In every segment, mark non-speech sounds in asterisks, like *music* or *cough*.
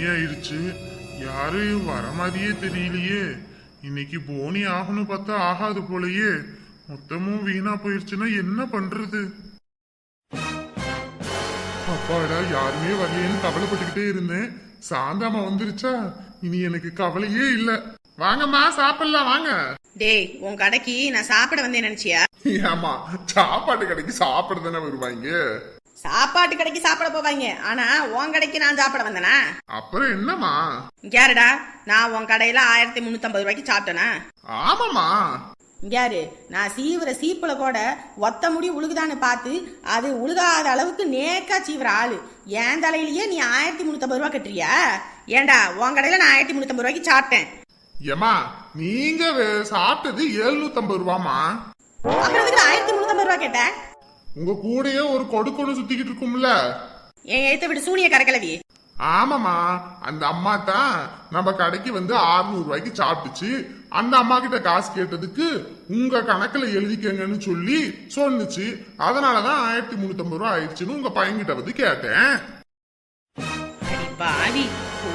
மணி ஆயிருச்சு யாரும் வர மாதிரியே தெரியலையே. இன்னைக்கு போனி ஆகணும் பார்த்தா ஆகாது போலயே. மொத்தமும் வீணா போயிருச்சுன்னா என்ன பண்றது? அப்பாடா யாருமே வரலையேன்னு கவலைப்பட்டுக்கிட்டே இருந்தேன். சாந்தாமா வந்துருச்சா? இனி எனக்கு கவலையே இல்ல. வாங்கம்மா சாப்பிடலாம் வாங்க. டேய் உன் கடைக்கு நான் சாப்பிட வந்தேன் நினைச்சியா? ஏமா சாப்பாட்டு கடைக்கு சாப்பிட தானே வருவாங்க? சாப்பாட்டு கடைக்கு சாப்பிட போவாங்க ஆனா உன் கடைக்கு நான் சாப்பிட வந்தேனா? அப்புறம் என்னம்மா? யாருடா? நான் உன் கடையில ஆயிரத்தி முன்னூத்தம்பது ரூபாய்க்கு சாப்பிட்டேனா? ஆமாம்மா. யாரு? நான் சீவுற சீப்புல கூட ஒத்த முடி உழுகுதான்னு பார்த்து அது உழுகாத அளவுக்கு நேக்கா சீவுற ஆளு. என் தலையிலேயே நீ ஆயிரத்தி முன்னூத்தம்பது ரூபா கட்டுறியா? ஏன்டா உன் கடையில நான் ஆயிரத்தி முன்னூத்தம்பது ரூபாய்க்கு சாப்பிட்டேன். ஏமா நீங்க சாப்பிட்டது 750 ரூபாமா அப்புறம் ஆயிரத்தி முன்னூத்தம்பது ரூபா கேட்டேன் உங்க கூடயே ஒரு கொடுக்கொண்டு சுத்திக்கிட்டு இருக்கும்ல. என் எழுத்த விட்டு சூனிய கரக்கலவி ஆமாமா அந்த அம்மா தான் நம்ம கடைக்கு வந்து 600 ரூபாய்க்கு சாப்பிட்டுச்சு. அந்த அம்மா கிட்ட காசு கேட்டதுக்கு உங்க கணக்குல எழுதிக்கங்கன்னு சொல்லி சொன்னுச்சு. அதனாலதான் ஆயிரத்தி முன்னூத்தம்பது ரூபா ஆயிடுச்சுன்னு உங்க பையன்கிட்ட வந்து கேட்டேன். பாவி.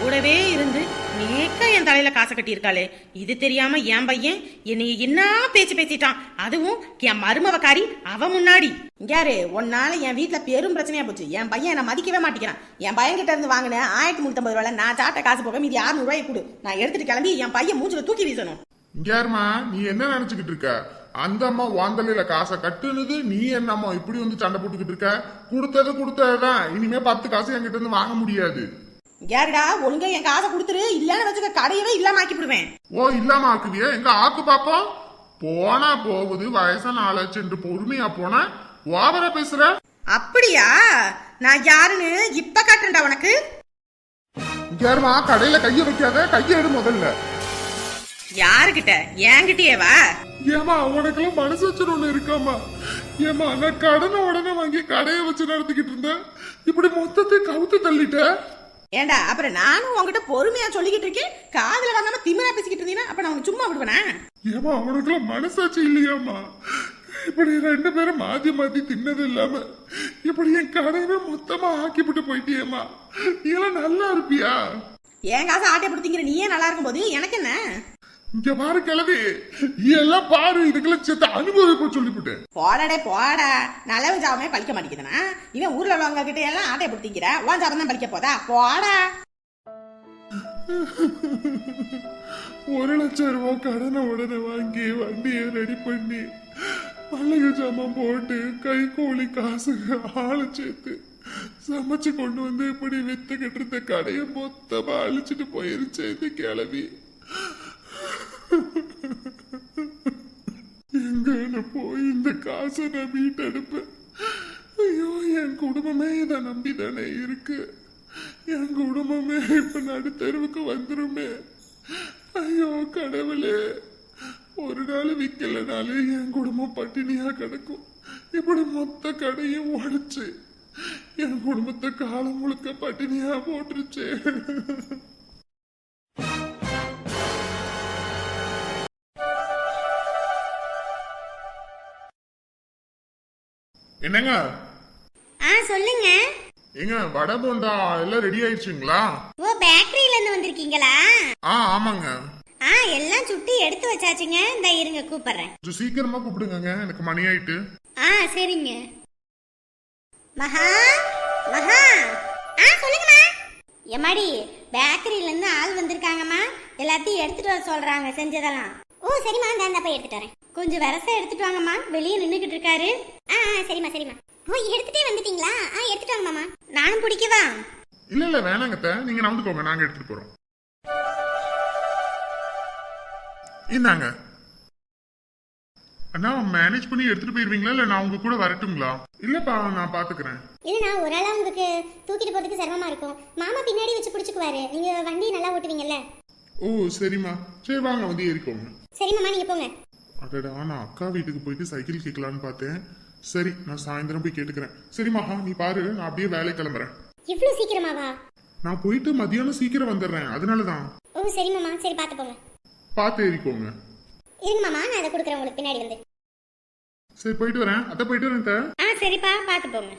கூடவே இருந்து நேக்கா என் தலையில காசை கட்டியிருக்காளே. இது தெரியாம என் பையன் என்னைய என்ன பேச்சு பேசிட்டான். அதுவும் என் மருமவக்காரி அவ முன்னாடி. யாரு? உன்னால என் வீட்டுல பெரும் பிரச்சனையா போச்சு. என் பையன் என்ன மதிக்கவே மாட்டேங்கிறான். என் பையன் கிட்ட இருந்து வாங்கின ஆயிரத்தி முன்னூத்தி ரூபாய் நான் சாட்டை காசு போக மீதி 600 ரூபாய் கொடு. நான் எடுத்துட்டு கிளம்பி என் பையன் மூஞ்சில தூக்கி வீசணும். இங்க நீ என்ன நினைச்சுக்கிட்டு இருக்க? அந்த அம்மா வாந்தலையில காசை கட்டுனது நீ என்னம்மா இப்படி வந்து சண்டை போட்டுக்கிட்டு இருக்க? கொடுத்தது கொடுத்ததுதான். இனிமே பத்து காசு என்கிட்ட இருந்து வாங்க முடியாது. யாருடா? ஒழுங்கா என் காசை கொடுத்துரு. இல்லன்னு வச்சுக்க கடையவே இல்லாம ஆக்கி விடுவேன் ஓ இல்லாம ஆக்குவியா எங்க ஆக்கு பாப்போம் போனா போகுது வயசான ஆளாச்சு என்று பொறுமையா போனா. ஓவரா பேசுற? அப்படியா? நான் யாருன்னு இப்ப காட்டுறேன்டா உனக்கு. யாரும்மா கடையில கைய வைக்காத? கைய எடு முதல்ல. யாருகிட்ட? என்கிட்டயே வா ஏமா உனக்கெல்லாம் மனசு வச்சு ஒண்ணு இருக்காமா ஏமா நான் கடனை உடனே வாங்கி கடையை வச்சு நடத்திக்கிட்டு இருந்தேன். இப்படி மொத்தத்தை கவுத்து தள்ளிட்ட. ஏண்டா அப்புறம் நானும் உன்கிட்ட பொறுமையா சொல்லிக்கிட்டு இருக்கேன். காதுல வாங்காம திமிரா பேசிக்கிட்டு இருந்தீங்கன்னா அப்ப நான் சும்மா விடுவேனா? ஏமா உனக்கெல்லாம் மனசாட்சி இல்லையாமா இப்படி ரெண்டு பேரும் மாத்தி மாத்தி தின்னது இல்லாம இப்படி என் கடையவே மொத்தமா ஆக்கிவிட்டு போயிட்டியேம்மா? நீ எல்லாம் நல்லா இருப்பியா? என் காசை ஆட்டை பிடித்திங்கிற நீயே நல்லா இருக்கும்போது எனக்கு என்ன? இங்க பாரு கிளவி எல்லாம் பாரு இதுக்கெல்லாம் சேர்த்து அனுபவிப்ப சொல்லிவிட்டேன்? போடாடே போடா. நல்லவன் ஜாபமே பழிக்க மாட்டேங்குதுனா இவன் ஊர்ல உள்ளவங்க கிட்ட எல்லாம் ஆட்டை பிடித்திக்கிற உன் ஜாபம் தான் பழிக்க போதா? போடா. ஒரு லட்சம் ரூபாய் கடனை உடனே வாங்கி வண்டியை ரெடி பண்ணி மல்லிகை ஜாமான் போட்டு கை கூலி காசு ஆளை சேர்த்து சமைச்சு கொண்டு வந்து இப்படி வித்துக்கிட்டு இருந்த கடையை மொத்தமா அழிச்சிட்டு போயிருச்சு இந்த கிளவி எங்க போய் இந்த காசை நான் மீட்டெடுப்பேன் ஐயோ என் குடும்பமே இதை நம்பி தானே இருக்கு. என் குடும்பமே இப்ப நடுத்தெருவுக்கு வந்துருமே. ஐயோ கடவுளே. ஒரு நாள் விற்கலனாலே என் குடும்பம் பட்டினியா கிடக்கும். இப்படி மொத்த கடையும் உடைச்சு. என் குடும்பத்தை காலம் முழுக்க பட்டினியா போட்டுருச்சு. என்னங்க? ஆ சொல்லுங்க. ஏங்க வடை போண்டா எல்லாம் ரெடி ஆயிடுச்சுங்களா? ஓ பேக்கரியில இருந்து வந்திருக்கீங்களா? ஆ ஆமாங்க. ஆ எல்லாம் சுட்டி எடுத்து வச்சாச்சுங்க. இந்த இருங்க கூப்பிடுறேன். கொஞ்சம் சீக்கிரமா கூப்பிடுங்க எனக்கு மணி ஆயிட்டு. ஆ சரிங்க. மகா மகா. ஆ சொல்லுங்கம்மா. எம்மாடி பேக்கரியில இருந்து ஆள் வந்திருக்காங்கம்மா. எல்லாத்தையும் எடுத்துட்டு வர சொல்றாங்க செஞ்சதெல்லாம். ஓ சரிம்மா. இந்த அந்த போய் எடுத்துட்டு வரேன். கொஞ்சம் விரச எடுத்துட்டு வாங்கம்மா. வெளியே நின்றுக்கிட்டு இருக்காரு. ஆ ஆ சரிம்மா சரிம்மா. ஓ எடுத்துட்டே வந்துட்டீங்களா? ஆ எடுத்துட்டு வாங்க மாமா நானும் பிடிக்கவா? இல்ல இல்ல வேணாங்கத்த நீங்க நடந்துக்கோங்க நாங்க எடுத்துட்டு போறோம். இந்தாங்க. அண்ணா மேனேஜ் பண்ணி எடுத்துட்டு போயிருவீங்களா? இல்ல நான் உங்க கூட வரட்டுங்களா? இல்லப்பா நான் பாத்துக்கிறேன். இல்லைண்ணா ஒரு ஆளா உங்களுக்கு தூக்கிட்டு போறதுக்கு சிரமமா இருக்கும். மாமா பின்னாடி வச்சு பிடிச்சுக்குவாரு நீங்க வண்டி நல்லா ஓட்டுவீங்கல்ல? ஓ சரிம்மா. சரி வாங்க வந்து ஏறிக்கோங்க. சரி மாமா நீங்க போங்க. அடடா நான் அக்கா வீட்டுக்கு போயிட்டு சைக்கிள் கேட்கலான்னு பார்த்தேன். சரி நான் சாயந்தரம் போய் கேட்டுக்கிறேன். சரி மகா நீ பாரு நான் அப்படியே வேலை கிளம்புறேன். இவ்வளவு சீக்கிரமாவா? நான் போயிட்டு மதியானம் சீக்கிரம் வந்துடுறேன். அதனாலதான். ஓ சரி மாமா சரி பார்த்து போங்க. பார்த்து ஏறிக்கோங்க. இருங்க மாமா நான் அதை கொடுக்குறேன் உங்களுக்கு பின்னாடி வந்து. சரி போயிட்டு வரேன். அத்தை போயிட்டு வரேன் அத்தை. ஆ சரிப்பா பார்த்து போங்க.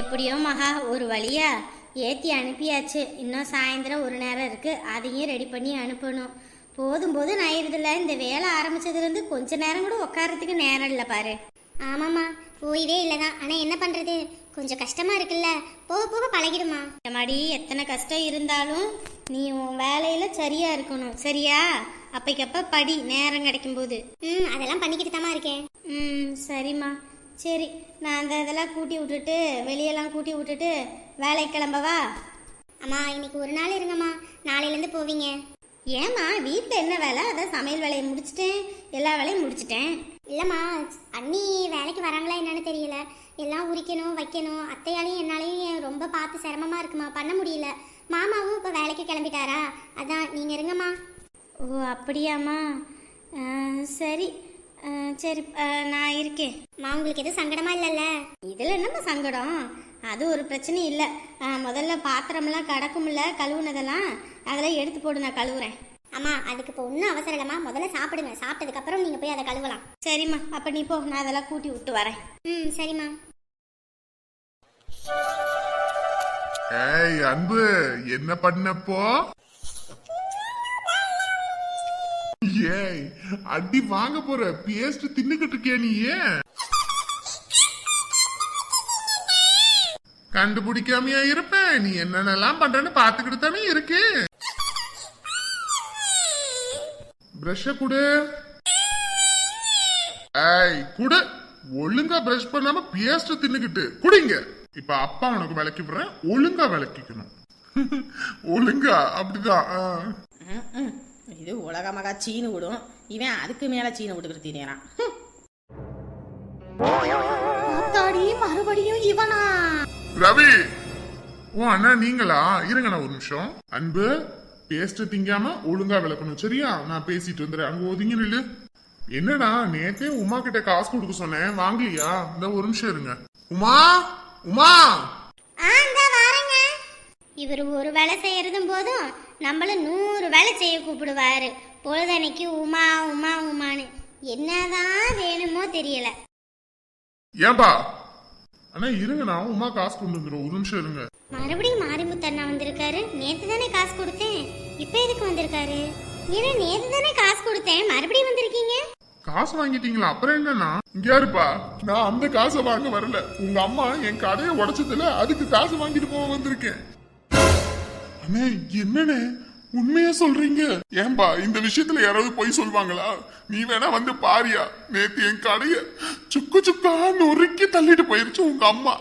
எப்படியோ மகா ஒரு வழியா ஏற்றி அனுப்பியாச்சு. இன்னும் சாயந்தரம் ஒரு நேரம் இருக்குது அதையும் ரெடி பண்ணி அனுப்பணும். போதும் போதும் ஆயிடுதுல இந்த வேலை ஆரம்பிச்சதுலேருந்து கொஞ்ச நேரம் கூட உட்காரத்துக்கு நேரம் இல்லை பாரு. ஆமாம்மா ஓய்வே இல்லைதான். ஆனால் என்ன பண்ணுறது கொஞ்சம் கஷ்டமாக இருக்குல்ல. போக போக பழகிடுமா? மாடி எத்தனை கஷ்டம் இருந்தாலும் நீ உன் வேலையில் சரியாக இருக்கணும். சரியா? அப்பைக்கப்ப படி நேரம் கிடைக்கும் போது ம் அதெல்லாம் பண்ணிக்கிட்டு தாமா இருக்கேன். ம் சரிம்மா. சரி. நான் அந்த இதெல்லாம் கூட்டி விட்டுட்டு வெளியெல்லாம் கூட்டி விட்டுட்டு வேலைக்கு கிளம்பவா? அம்மா இன்னைக்கு ஒரு நாள் இருங்கம்மா. நாளையிலேருந்து போவீங்க. ஏம்மா வீட்டில் என்ன வேலை? அதான் சமையல் வேலையை முடிச்சிட்டேன். எல்லா வேலையும் முடிச்சிட்டேன். இல்லைம்மா அண்ணி வேலைக்கு வராங்களா என்னன்னு தெரியல. எல்லாம் உரிக்கணும் வைக்கணும். அத்தையாலையும் என்னாலையும் ரொம்ப பார்த்து சிரமமாக இருக்குமா? பண்ண முடியல. மாமாவும் இப்போ வேலைக்கு கிளம்பிட்டாரா? அதான் நீங்கள் இருங்கம்மா. ஓ அப்படியாம்மா. சரி. சரி நான் இருக்கேன். மா உங்களுக்கு எதுவும் சங்கடமா இல்லைல்ல? இதில் என்னம்மா சங்கடம்? அது ஒரு பிரச்சனையும் இல்லை. முதல்ல பாத்திரம்லாம் கடக்கும்ல கழுவுனதெல்லாம் அதெல்லாம் எடுத்து போடு நான் கழுவுறேன். அம்மா அதுக்கு இப்போ ஒன்றும் அவசரம் இல்லைம்மா. முதல்ல சாப்பிடுங்க. சாப்பிட்டதுக்கப்புறம் நீங்கள் போய் அதை கழுவலாம். சரிம்மா. அப்போ நீ போ. நான் அதெல்லாம் கூட்டி விட்டு வரேன். ம் சரிம்மா. ஏய் அன்பு என்ன பண்ணப்போ ஏய் அடி வாங்க போற. பேஸ்ட் தின்னுகிட்டு இருக்கியா நீ ஏன் கண்டுபிடிக்காமையா இருப்ப. நீ என்னென்னலாம் பண்றன்னு பாத்துக்கிட்டு தானே இருக்கு. பிரஷ குடு. ஐய் குடு. ஒழுங்கா பிரஷ் பண்ணாம பேஸ்ட் தின்னுகிட்டு குடிங்க. இப்ப அப்பா உனக்கு விளக்கி விடுறேன். ஒழுங்கா விளக்கிக்கணும். *laughs* ஒழுங்கா அப்படிதான். இது உலக மகா சீனு விடும். இவன் அதுக்கு மேல சீனு விட்டுக்கிட்டு திரியறான். மறுபடியும் இவனா? ரவி ஓ அண்ணா நீங்களா? இருங்க நான் ஒரு நிமிஷம். அன்பு பேஸ்ட் திங்காம ஒழுங்கா விளக்கணும் சரியா? நான் பேசிட்டு வந்துடுறேன். அங்க ஒதுங்கி நில்லு. என்னடா நேத்தே உமா கிட்ட காசு கொடுக்க சொன்னேன். வாங்கலையா? இந்த ஒரு நிமிஷம் இருங்க. உமா உமா. இவர் ஒரு வேலை செய்யறதும் போதும் நம்மள நூறு வேலை செய்ய கூப்பிடுவாரு. பொழுதன்னைக்கு உமா உமா உமான்னு என்னதான் வேணுமோ தெரியல. ஏன்பா? அண்ணா இருங்க நான் உமா காசு கொண்டு வந்துடும் ஒரு நிமிஷம் இருங்க. மறுபடியும் மாரிமுத்து அண்ணா வந்திருக்காரு. நேத்து தானே காசு கொடுத்தேன். இப்போ எதுக்கு வந்திருக்காரு? ஏன்னா நேத்து தானே காசு கொடுத்தேன். மறுபடியும் வந்திருக்கீங்க? காசு வாங்கிட்டீங்களா? அப்புறம் என்னண்ணா? இங்க யாருப்பா? நான் அந்த காசை வாங்க வரல. உங்க அம்மா என் கடையை உடைச்சதுல அதுக்கு காசு வாங்கிட்டு போக வந்திருக்கேன். அண்ணே என்னண்ணே? உண்மையா சொல்றீங்க? ஏன்பா இந்த விஷயத்துல யாராவது பொய் சொல்லுவாங்களா நீ வேணா வந்து பாரியா? நேத்து என் கடைய சுக்கு சுக்கா நொறுக்கி தள்ளிட்டு போயிருச்சு உங்க அம்மா.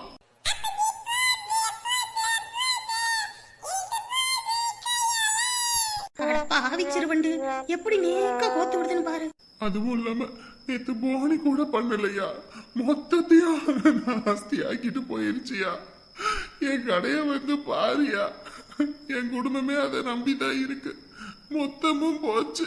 பாவி சிறுவண்டு எப்படி நேக்கா கோத்து விடுதுன்னு பாரு. அதுவும் இல்லாம நேத்து போனி கூட பண்ணலையா? மொத்தத்தையும் நாஸ்தி ஆக்கிட்டு போயிருச்சியா? என் கடைய வந்து பாரியா? *laughs* என் குடும்பமே அதை நம்பிதான் இருக்கு. மொத்தமும் போச்சு.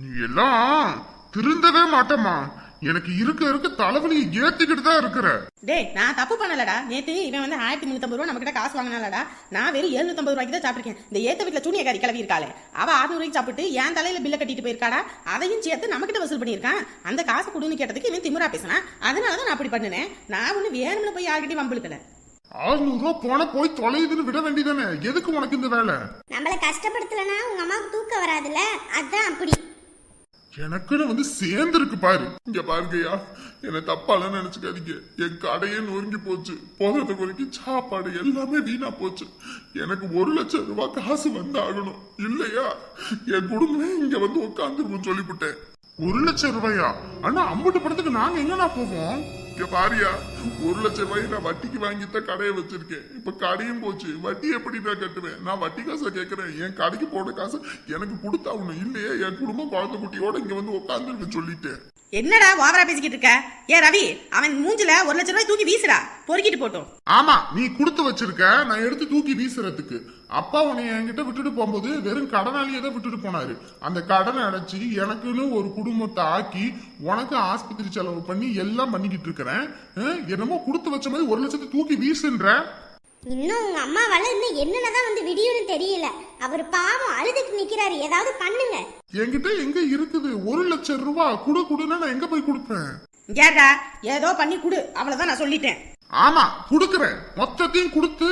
நீ எல்லாம் திருந்தவே மாட்டமா எனக்கு இருக்க இருக்க தலைவலியை ஏத்திக்கிட்டு தான் இருக்கிற. டேய் நான் தப்பு பண்ணலடா. நேத்து இவன் வந்து ஆயிரத்தி முன்னூத்தம்பது ரூபா நம்ம கிட்ட காசு வாங்கினாலடா. நான் வெறும் எழுநூத்தம்பது ரூபாய்க்கு தான் சாப்பிட்டிருக்கேன். இந்த ஏத்த வீட்டுல சூனியக்காரி கிளவி இருக்காளே. அவ ஆறுநூறு ரூபாய்க்கு சாப்பிட்டு என் தலையில பில்ல கட்டிட்டு போயிருக்காடா. அதையும் சேர்த்து நம்ம கிட்ட வசூல் பண்ணியிருக்கான். அந்த காசு கொடுன்னு கேட்டதுக்கு இவன் திமிரா பேசினான். அதனாலதான் நான் அப்படி பண்ணினேன். நான் ஒண்ணு வேணும்னு போய் யார்கிட்டயும் வம்பிழுக்கல. ஆறுநூறு ரூபா போன போய் தொலையுதுன்னு விட வேண்டியதானே? எதுக்கு உனக்கு இந்த வேலை? நம்மள கஷ்டப்படுத்தலனா உங்க அம்மாவுக்கு தூக்கம் வராதுல்ல? அதான் அப்படி. எனக்குன்னு வந்து சேர்ந்துருக்கு பாரு. இங்க பாருங்கய்யா. என்ன தப்பால நினைச்சுக்காதீங்க. என் கடையே நொறுங்கி போச்சு. போகிறதுக்கு வரைக்கும் சாப்பாடு எல்லாமே வீணா போச்சு. எனக்கு ஒரு லட்சம் ரூபாய் காசு வந்தாகணும். இல்லையா? என் குடும்பமே இங்க வந்து உட்காந்துருக்கும் சொல்லிவிட்டேன். ஒரு லட்சம் ரூபாயா? அண்ணா அம்புட்டு படத்துக்கு நாங்க எங்கண்ணா போவோம்? இங்க பாரியா ஒரு லட்சம் ரூபாய் நான் வட்டிக்கு வாங்கித்தான் கடையை வச்சிருக்கேன். இப்ப கடையும் போச்சு. வட்டி எப்படி நான் கட்டுவேன்? நான் வட்டி காசை கேட்கறேன் என் கடைக்கு போன காசு எனக்கு கொடுத்தா ஒண்ணு இல்லையே? என் குடும்பம் குழந்தை குட்டியோட இங்க வந்து உட்காந்துருக்கு சொல்லிட்டேன். என்னடா ஓவரா பேசிக்கிட்டு இருக்க? ஏ ரவி அவன் மூஞ்சில ஒரு லட்சம் ரூபாய் தூக்கி வீசுடா. பொறுக்கிட்டு போட்டோம். ஆமா நீ கொடுத்து வச்சிருக்க. நான் எடுத்து தூக்கி வீசுறதுக்கு. அப்பா உன்னை என்கிட்ட விட்டுட்டு போகும்போது வெறும் கடனாளியே தான் விட்டுட்டு போனாரு. அந்த கடனை அடைச்சி எனக்குன்னு ஒரு குடும்பத்தை ஆக்கி உனக்கு ஆஸ்பத்திரி செலவு பண்ணி எல்லாம் பண்ணிக்கிட்டு இருக்கிறேன். என்னமோ கொடுத்து வச்ச மாதிரி ஒரு லட்சத்தை தூக்கி வீசுன்ற. இன்னும் உங்க அம்மாவால இன்னும் என்னதான் வந்து விடியும்னு தெரியல. அவர் பாவம் அழுதுட்டு நிக்கிறாரு. ஏதாவது பண்ணுங்க. என்கிட்ட எங்க இருக்குது? ஒரு லட்சம் ரூபாய் குடு குடுன்னா நான் எங்க போய் கொடுப்பேன்? கேட்டா ஏதோ பண்ணி குடு. அவ்வளவுதான் நான் சொல்லிட்டேன். ஆமா குடுக்கறேன். மொத்தத்தையும் கொடுத்து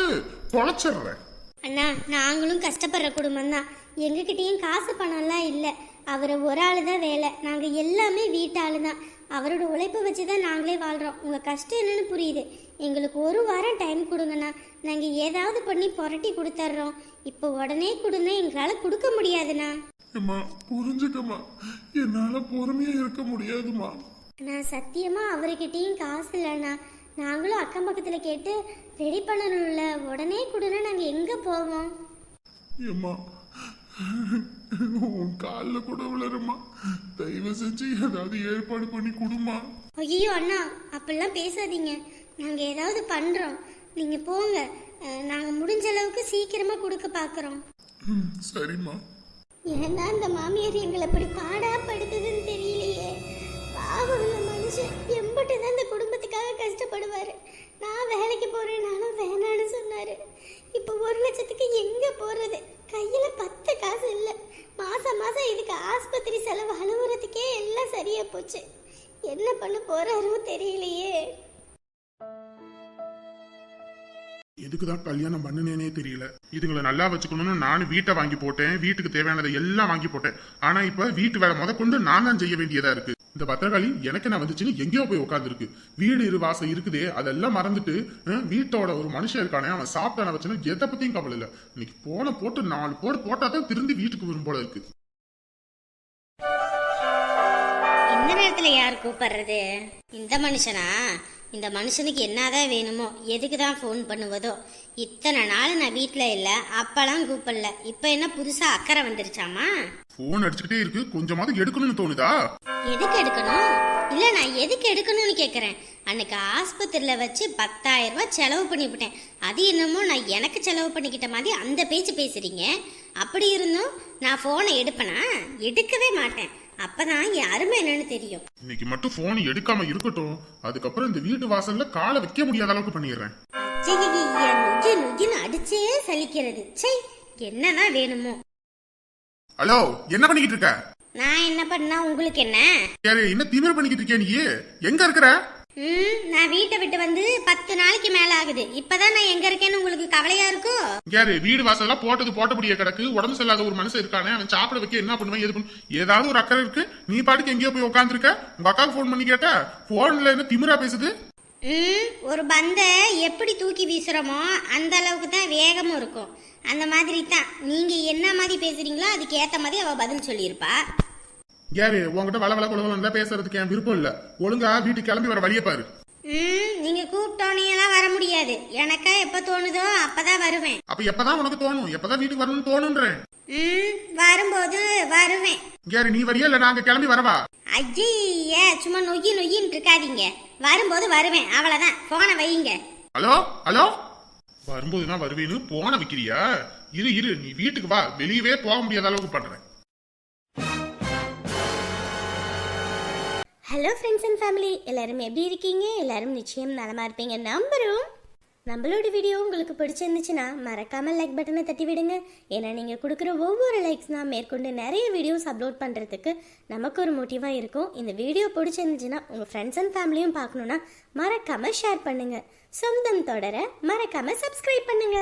தொலைச்சிடுறேன். அண்ணா நாங்களும் கஷ்டப்படுற குடும்பம் தான். எங்ககிட்டயும் காசு பணம்லாம் இல்லை. அவர் ஒரு ஆளு தான் வேலை. நாங்கள் எல்லாமே வீட்டாளு தான் அவரோட உழைப்பை வச்சு தான் நாங்களே வாழ்கிறோம் உங்கள் கஷ்டம் என்னன்னு புரியுது. எங்களுக்கு ஒரு வாரம் டைம் கொடுங்கண்ணா. நாங்கள் ஏதாவது பண்ணி புரட்டி கொடுத்துட்றோம் இப்போ உடனே கொடுன்னா எங்களால் கொடுக்க முடியாதுண்ணா. அம்மா புரிஞ்சுக்கம்மா. என்னால பொறுமையா இருக்க முடியாதுமா நான் சத்தியமாக அவர்கிட்டயும் காசு இல்லைண்ணா. நாங்களும் அக்கம் பக்கத்தில் கேட்டு ரெடி பண்ணணும்ல. உடனே கொடுன்னா நாங்கள் எங்கே போவோம்? ஏம்மா உன் காலில் கூட விழுறமா தயவு செஞ்சு ஏதாவது ஏற்பாடு பண்ணி கொடுமா ஐயோ அண்ணா அப்படிலாம் பேசாதீங்க. நாங்கள் ஏதாவது பண்ணுறோம் நீங்கள் போங்க. நாங்கள் முடிஞ்ச அளவுக்கு சீக்கிரமாக கொடுக்க பார்க்குறோம் சரிம்மா. ஏன்னா இந்த மாமியார் எங்களை இப்படி பாடா படுத்துதுன்னு தெரியலையே. பாவம் இந்த மனுஷன் எம்பிட்டு தான் இந்த குடும்பத்துக்காக கஷ்டப்படுவார். நான் வேலைக்கு போகிறேன் நானும் வேணான்னு சொன்னார். இப்போ ஒரு லட்சத்துக்கு எங்கே போகிறது கையில் பத்து காசு இல்லை. மாதம் மாதம் இதுக்கு ஆஸ்பத்திரி செலவு அலுவலகத்துக்கே எல்லாம் சரியாக போச்சு. என்ன பண்ண போகிறாரோ தெரியலையே. எதுக்குதான் கல்யாணம் பண்ணுனேனே தெரியல. இதுங்களை நல்லா வச்சுக்கணும்னு நானும் வீட்டை வாங்கி போட்டேன் வீட்டுக்கு தேவையானதை எல்லாம் வாங்கி போட்டேன். ஆனா இப்ப வீட்டு வேலை முத கொண்டு நான் தான் செய்ய வேண்டியதா இருக்கு. இந்த பத்திரகாளி எனக்கு நான் வந்துச்சுன்னு எங்கேயோ போய் உட்காந்துருக்கு வீடு இரு வாசம் இருக்குதே அதெல்லாம் மறந்துட்டு வீட்டோட ஒரு மனுஷன் இருக்கானே அவன் சாப்பிட்டான வச்சுன்னு எதை பத்தியும் கவலை இல்லை இன்னைக்கு போன போட்டு நாலு போடு போட்டா தான் திரும்பி வீட்டுக்கு வரும் போல இருக்கு. இந்த நேரத்துல யார் கூப்பிடுறது? இந்த மனுஷனா? இந்த மனுஷனுக்கு என்னதான் வேணுமோ எதுக்கு தான் ஃபோன் பண்ணுவதோ இத்தனை நாள் நான் வீட்டில் இல்லை அப்பெல்லாம் கூப்பிடல. இப்போ என்ன புதுசா அக்கறை வந்துருச்சாமா போன் அடிச்சுக்கிட்டே இருக்கு கொஞ்சமாவது எடுக்கணும்னு தோணுதா? எதுக்கு எடுக்கணும்? இல்லை நான் எதுக்கு எடுக்கணும்னு கேட்குறேன் அன்னைக்கு ஆஸ்பத்திரியில் வச்சு பத்தாயிரம் ரூபாய் செலவு பண்ணிவிட்டேன். அது என்னமோ நான் எனக்கு செலவு பண்ணிக்கிட்ட மாதிரி அந்த பேச்சு பேசுறீங்க. அப்படி இருந்தும் நான் ஃபோனை எடுப்பேனா? எடுக்கவே மாட்டேன். அப்பதான் என் அருமை என்னன்னு தெரியும். இன்னைக்கு மட்டும் போன் எடுக்காம இருக்கட்டும். அதுக்கப்புறம் இந்த வீட்டு வாசல்ல காலை வைக்க முடியாத அளவுக்கு பண்ணிடுறேன். நொஜு நொஜுன்னு அடிச்சே சலிக்கிறது. சை என்னதான் வேணுமோ. ஹலோ என்ன பண்ணிக்கிட்டு இருக்க? நான் என்ன பண்ணா உங்களுக்கு என்ன? யாரு என்ன திமிர பண்ணிக்கிட்டு இருக்கியா நீ? எங்க இருக்கிற? ம் நான் வீட்டை விட்டு வந்து பத்து நாளைக்கு மேல ஆகுது. இப்பதான் நான் எங்க இருக்கேன்னு உங்களுக்கு கவலையா இருக்கும் யாரு? வீடு வாசல்லாம் போட்டது போட்டபடியே கிடக்கு. உடம்பு சரியில்லாத ஒரு மனுஷன் இருக்கானே அவன் சாப்பிட வைக்க என்ன பண்ணுவான் எது பண்ணு ஏதாவது ஒரு அக்கறை இருக்கு. நீ பாட்டுக்கு எங்கேயோ போய் உட்காந்துருக்க உங்க அக்காவுக்கு ஃபோன் பண்ணி கேட்ட போன்ல என்ன திமிரா பேசுது? ஒரு பந்தை எப்படி தூக்கி வீசுறோமோ அந்த அளவுக்கு தான் வேகமும் இருக்கும். அந்த மாதிரி தான் நீங்க என்ன மாதிரி பேசுறீங்களோ அதுக்கு ஏத்த மாதிரி அவ பதில் சொல்லியிருப்பா. யாரு? உன்கிட்ட வள வள குலவலம் பேசுறதுக்கு என் விருப்பம் இல்ல. ஒழுங்கா வீட்டுக்கு கிளம்பி வர வழியை பாரு. நீங்க கூப்பிட்டோன்னெல்லாம் வர முடியாது. எனக்கா எப்ப தோணுதோ அப்பதான் வருவேன். அப்ப எப்பதான் உனக்கு தோணும்? எப்பதான் வீட்டுக்கு வரணும்னு தோணுன்றேன். வரும்போது வருவேன். யாரு? நீ வரியா இல்ல? நாங்க கிளம்பி வரவா? ஐய சும்மா நொய்யி நொய்யின்னு இருக்காதீங்க. வரும்போது வருவேன். அவ்வளவுதான். போனை வையுங்க. ஹலோ? ஹலோ? வரும்போதுதான் வருவேன்னு போன வைக்கிறியா? இரு இரு. நீ வீட்டுக்கு வா. வெளியவே போக முடியாத அளவுக்கு பண்றேன். ஹலோ ஃப்ரெண்ட்ஸ் அண்ட் ஃபேமிலி எல்லாரும் எப்படி இருக்கீங்க? எல்லாரும் நிச்சயம் நலமா இருப்பீங்க. நம்புறோம். நம்மளோட வீடியோ உங்களுக்கு பிடிச்சிருந்துச்சுன்னா மறக்காம லைக் பட்டனை தட்டி விடுங்க. ஏன்னா நீங்கள் கொடுக்குற ஒவ்வொரு லைக்ஸ்னால் மேற்கொண்டு நிறைய வீடியோஸ் அப்லோட் பண்ணுறதுக்கு நமக்கு ஒரு மோட்டிவாக இருக்கும். இந்த வீடியோ பிடிச்சிருந்துச்சுன்னா உங்கள் ஃப்ரெண்ட்ஸ் அண்ட் ஃபேமிலியும் பார்க்கணுன்னா மறக்காம ஷேர் பண்ணுங்க. சொந்தம் தொடர மறக்காம சப்ஸ்கிரைப் பண்ணுங்க.